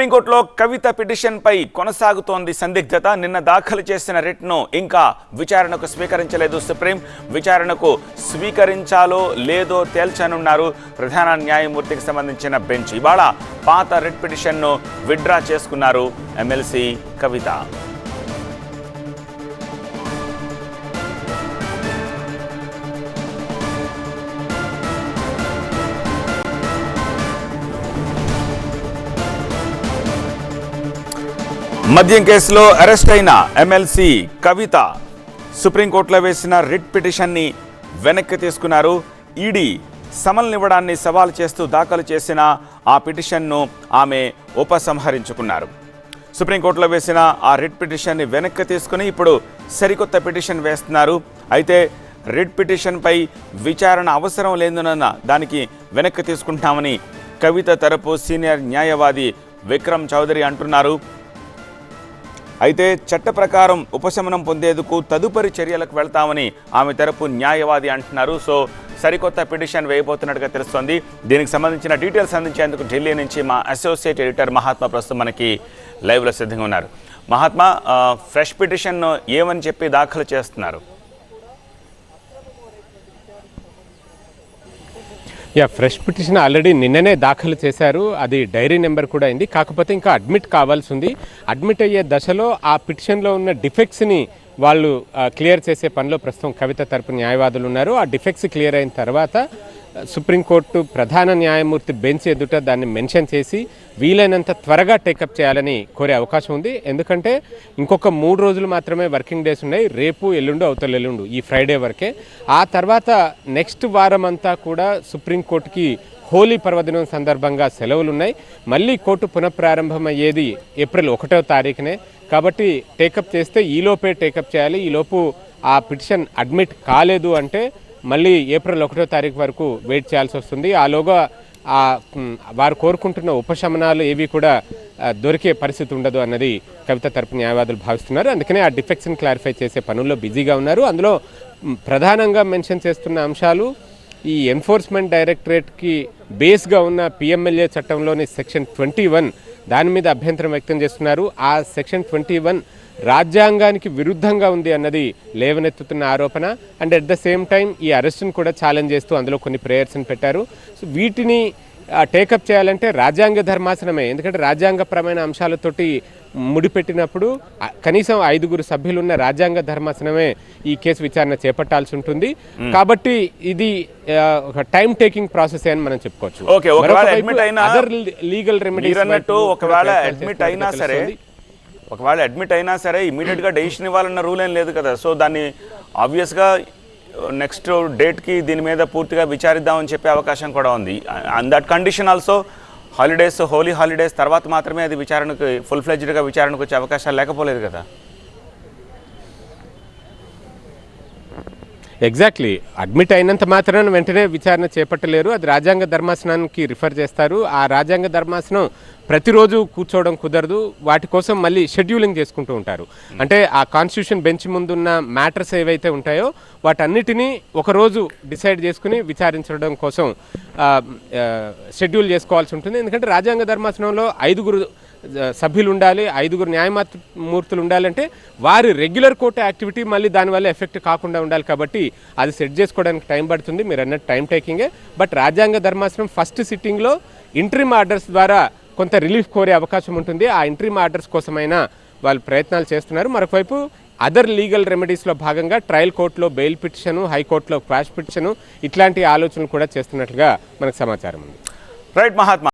సుప్రీంకోర్టులో కవిత పిటిషన్పై కొనసాగుతోంది సందిగ్ధత. నిన్న దాఖలు చేసిన రిట్ను ఇంకా విచారణకు స్వీకరించలేదు సుప్రీం. విచారణకు స్వీకరించాలో లేదో తేల్చనున్నారు ప్రధాన న్యాయమూర్తికి సంబంధించిన బెంచ్. ఇవాళ పాత రిట్ పిటిషన్ను విత్డ్రా చేసుకున్నారు ఎమ్మెల్సీ కవిత. మద్యం కేసులో అరెస్ట్ అయిన ఎమ్మెల్సీ కవిత సుప్రీంకోర్టులో వేసిన రిట్ పిటిషన్ని వెనక్కి తీసుకున్నారు. ఈడీ సమల్నివ్వడాన్ని సవాల్ చేస్తూ దాఖలు చేసిన ఆ పిటిషన్ను ఆమె ఉపసంహరించుకున్నారు. సుప్రీంకోర్టులో వేసిన ఆ రిట్ పిటిషన్ని వెనక్కి తీసుకుని ఇప్పుడు సరికొత్త పిటిషన్ వేస్తున్నారు. అయితే రిట్ పిటిషన్పై విచారణ అవసరం లేదునన్న దానికి వెనక్కి తీసుకుంటామని కవిత తరపు సీనియర్ న్యాయవాది విక్రమ్ చౌదరి అంటున్నారు. అయితే చట్ట ప్రకారం ఉపశమనం పొందేందుకు తదుపరి చర్యలకు వెళ్తామని ఆమె తరపు న్యాయవాది అంటున్నారు. సో సరికొత్త పిటిషన్ వేయబోతున్నట్టుగా తెలుస్తోంది. దీనికి సంబంధించిన డీటెయిల్స్ అందించేందుకు ఢిల్లీ నుంచి మా అసోసియేట్ ఎడిటర్ మహాత్మా ప్రస్తుతం మనకి లైవ్లో సిద్ధంగా ఉన్నారు. మహాత్మా ఫ్రెష్ పిటిషన్ ఏమని చెప్పి దాఖలు చేస్తున్నారు? యా ఫ్రెష్ పిటిషన్ ఆల్రెడీ నిన్ననే దాఖలు చేశారు. అది డైరీ నెంబర్ కూడా అయింది. కాకపోతే ఇంకా అడ్మిట్ కావాల్సి ఉంది అడ్మిట్ అయ్యే దశలో ఆ పిటిషన్లో ఉన్న డిఫెక్ట్స్ని వాళ్ళు క్లియర్ చేసే పనిలో ప్రస్తుతం కవిత తరపు న్యాయవాదులు ఉన్నారు. ఆ డిఫెక్ట్స్ క్లియర్ అయిన తర్వాత సుప్రీంకోర్టు ప్రధాన న్యాయమూర్తి బెంచ్ ఎదుట దాన్ని మెన్షన్ చేసి వీలైనంత త్వరగా టేకప్ చేయాలని కోరే అవకాశం ఉంది. ఎందుకంటే ఇంకొక మూడు రోజులు మాత్రమే వర్కింగ్ డేస్ ఉన్నాయి. రేపు ఎల్లుండు అవతల ఎల్లుండు ఈ ఫ్రైడే వరకే. ఆ తర్వాత నెక్స్ట్ వారం అంతా కూడా సుప్రీంకోర్టుకి హోలీ పర్వదినం సందర్భంగా సెలవులు ఉన్నాయి మళ్ళీ కోర్టు పునఃప్రారంభమయ్యేది ఏప్రిల్ ఒకటో తారీఖునే. కాబట్టి టేకప్ చేస్తే ఈలోపే టేకప్ చేయాలి. ఈలోపు ఆ పిటిషన్ అడ్మిట్ కాలేదు అంటే మళ్ళీ ఏప్రిల్ ఒకటో తారీఖు వరకు వెయిట్ చేయాల్సి వస్తుంది. ఆలోగా ఆ వారు కోరుకుంటున్న ఉపశమనాలు ఏవి కూడా దొరికే పరిస్థితి ఉండదు అన్నది కవిత తరపు న్యాయవాదులు భావిస్తున్నారు. అందుకనే ఆ డిఫెక్ట్స్ని క్లారిఫై చేసే పనుల్లో బిజీగా ఉన్నారు. అందులో ప్రధానంగా మెన్షన్ చేస్తున్న అంశాలు ఈ ఎన్ఫోర్స్మెంట్ డైరెక్టరేట్కి బేస్గా ఉన్న పిఎంఎల్ఏ చట్టంలోని సెక్షన్ ట్వంటీ వన్ దాని మీద అభ్యంతరం వ్యక్తం చేస్తున్నారు. ఆ సెక్షన్ ట్వంటీ వన్ రాజ్యాంగానికి విరుద్ధంగా ఉంది అన్నది లేవనెత్తుతున్న ఆరోపణ. And at the same time ఈ అరెస్టును కూడా ఛాలెంజ్ చేస్తూ అందులో కొన్ని ప్రేయర్స్ని పెట్టారు. సో వీటిని టేకప్ చేయాలంటే రాజ్యాంగ ధర్మాసనమే. ఎందుకంటే రాజ్యాంగపరమైన అంశాలతోటి ముడిపెట్టినప్పుడు కనీసం ఐదుగురు సభ్యులున్న రాజ్యాంగ ధర్మాసనమే ఈ కేసు విచారణ చేపట్టాల్సి ఉంటుంది. కాబట్టి ఇది ఒక టైం టేకింగ్ ప్రాసెస్ అని మనం చెప్పుకోవచ్చు. Okay, ఒకవేళ admit అయినా- లీగల్ రెమెడీస్ అన్నట్టు ఒకవేళ అడ్మిట్ అయినా సరే ఒకవేళ అడ్మిట్ అయినా సరే ఇమీడియట్గా డెసిషన్ ఇవ్వాలన్న రూల్ ఏం లేదు కదా. సో దాన్ని ఆబ్వియస్గా నెక్స్ట్ డేట్కి దీని మీద పూర్తిగా విచారిద్దామని చెప్పే అవకాశం కూడా ఉంది. And that condition also holidays Holi holidays తర్వాత మాత్రమే అది విచారణకు ఫుల్ ఫ్లెజ్డ్గా విచారణకు వచ్చే అవకాశాలు లేకపోలేదు కదా? ఎగ్జాక్ట్లీ అడ్మిట్ అయినంత మాత్రాన వెంటనే విచారణ చేపట్టలేరు. అది రాజ్యాంగ ధర్మాసనానికి రిఫర్ చేస్తారు. ఆ రాజ్యాంగ ధర్మాసనం ప్రతిరోజు కూర్చోవడం కుదరదు. వాటి కోసం మళ్ళీ షెడ్యూలింగ్ చేసుకుంటూ ఉంటారు. అంటే ఆ కాన్స్టిట్యూషన్ బెంచ్ ముందున్న మ్యాటర్స్ ఏవైతే ఉంటాయో వాటన్నిటినీ ఒకరోజు డిసైడ్ చేసుకుని విచారించడం కోసం షెడ్యూల్ చేసుకోవాల్సి ఉంటుంది. ఎందుకంటే రాజ్యాంగ ధర్మాసనంలో ఐదుగురు సభ్యులు ఉండాలి ఐదుగురు న్యాయమూర్తులు ఉండాలంటే వారి రెగ్యులర్ కోర్టు యాక్టివిటీ మళ్ళీ దానివల్ల ఎఫెక్ట్ కాకుండా ఉండాలి కాబట్టి అది సెట్ చేసుకోవడానికి టైం పడుతుంది. మీరు అన్నట్టు టైం టేకింగే. బట్ రాజ్యాంగ ధర్మాసనం ఫస్ట్ సిట్టింగ్లో ఇంట్రీమ్ ఆర్డర్స్ ద్వారా కొంత రిలీఫ్ కోరే అవకాశం ఉంటుంది. ఆ ఇంట్రీమ్ ఆర్డర్స్ కోసమైనా వాళ్ళు ప్రయత్నాలు చేస్తున్నారు. మరొకవైపు అదర్ లీగల్ రెమెడీస్లో భాగంగా ట్రయల్ కోర్టులో బెయిల్ పిటిషను హైకోర్టులో క్వాష్ పిటిషను ఇట్లాంటి ఆలోచనలు కూడా చేస్తున్నట్లుగా మనకు సమాచారం ఉంది. రైట్ మహాత్మా